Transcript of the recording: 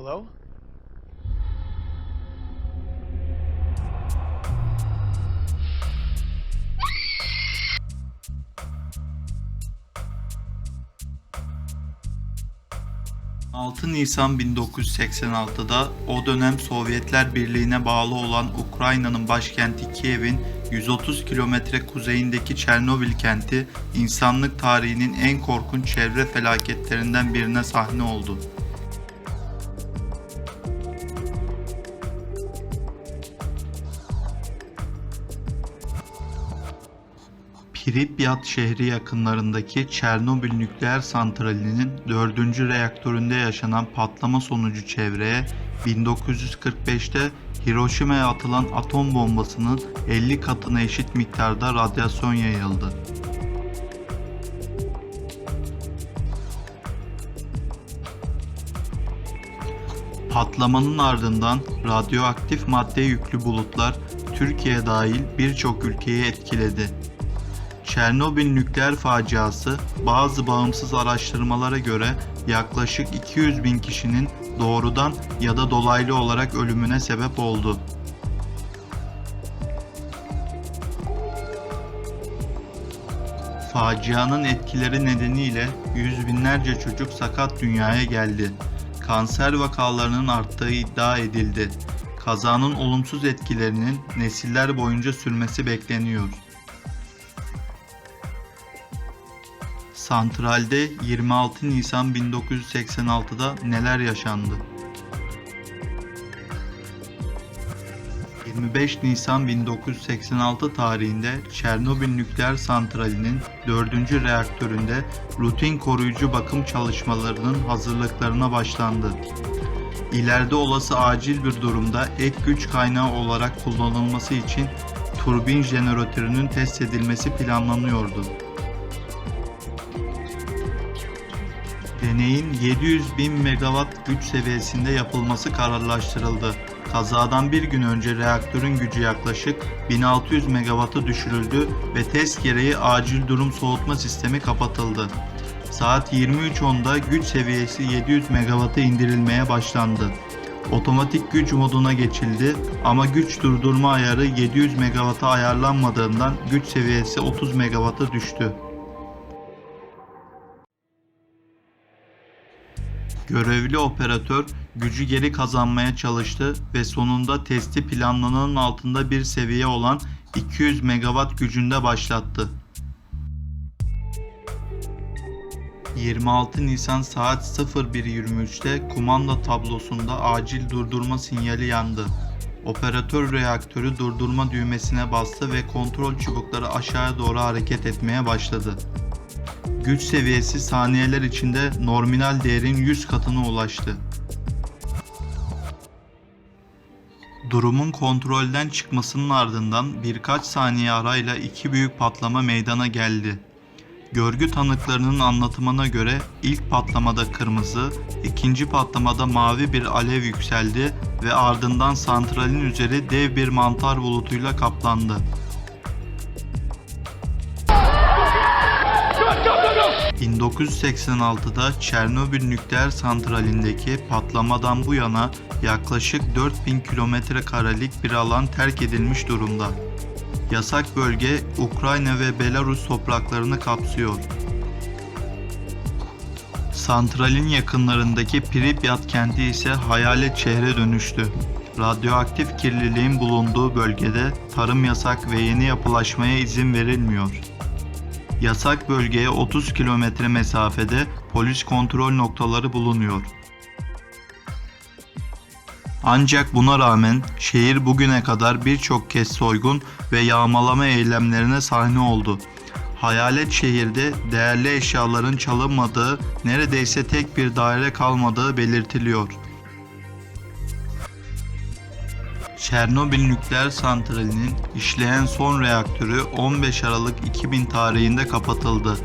Hello? ...6 Nisan 1986'da o dönem Sovyetler Birliği'ne bağlı olan Ukrayna'nın başkenti Kiev'in 130 kilometre kuzeyindeki Çernobil kenti insanlık tarihinin en korkunç çevre felaketlerinden birine sahne oldu. Pripyat şehri yakınlarındaki Çernobil nükleer santralinin 4. reaktöründe yaşanan patlama sonucu çevreye 1945'te Hiroşima'ya atılan atom bombasının 50 katına eşit miktarda radyasyon yayıldı. Patlamanın ardından radyoaktif madde yüklü bulutlar Türkiye dahil birçok ülkeyi etkiledi. Çernobil nükleer faciası bazı bağımsız araştırmalara göre yaklaşık 200 bin kişinin doğrudan ya da dolaylı olarak ölümüne sebep oldu. Facianın etkileri nedeniyle yüz binlerce çocuk sakat dünyaya geldi. Kanser vakalarının arttığı iddia edildi. Kazanın olumsuz etkilerinin nesiller boyunca sürmesi bekleniyor. Santralde 26 Nisan 1986'da neler yaşandı? 25 Nisan 1986 tarihinde Çernobil nükleer santralinin 4. reaktöründe rutin koruyucu bakım çalışmalarının hazırlıklarına başlandı. İleride olası acil bir durumda ek güç kaynağı olarak kullanılması için turbin jeneratörünün test edilmesi planlanıyordu. Deneyin 700 bin megawatt güç seviyesinde yapılması kararlaştırıldı. Kazadan bir gün önce reaktörün gücü yaklaşık 1600 megawatt'a düşürüldü ve test gereği acil durum soğutma sistemi kapatıldı. Saat 23.10'da güç seviyesi 700 megawatt'a indirilmeye başlandı. Otomatik güç moduna geçildi ama güç durdurma ayarı 700 megawatt'a ayarlanmadığından güç seviyesi 30 megawatt'a düştü. Görevli operatör gücü geri kazanmaya çalıştı ve sonunda testi planlananın altında bir seviye olan 200 megawatt gücünde başlattı. 26 Nisan saat 01.23'te kumanda tablosunda acil durdurma sinyali yandı. Operatör reaktörü durdurma düğmesine bastı ve kontrol çubukları aşağıya doğru hareket etmeye başladı. Güç seviyesi saniyeler içinde nominal değerin 100 katına ulaştı. Durumun kontrolden çıkmasının ardından birkaç saniye arayla iki büyük patlama meydana geldi. Görgü tanıklarının anlatımına göre ilk patlamada kırmızı, ikinci patlamada mavi bir alev yükseldi ve ardından santralin üzeri dev bir mantar bulutuyla kaplandı. 1986'da Çernobil nükleer santralindeki patlamadan bu yana yaklaşık 4000 kilometre karelik bir alan terk edilmiş durumda. Yasak bölge Ukrayna ve Belarus topraklarını kapsıyor. Santralin yakınlarındaki Pripyat kenti ise hayalet şehre dönüştü. Radyoaktif kirliliğin bulunduğu bölgede tarım yasak ve yeni yapılaşmaya izin verilmiyor. Yasak bölgeye 30 kilometre mesafede polis kontrol noktaları bulunuyor. Ancak buna rağmen şehir bugüne kadar birçok kez soygun ve yağmalama eylemlerine sahne oldu. Hayalet şehirde değerli eşyaların çalınmadığı, neredeyse tek bir daire kalmadığı belirtiliyor. Çernobil nükleer santralinin işleyen son reaktörü 15 Aralık 2000 tarihinde kapatıldı.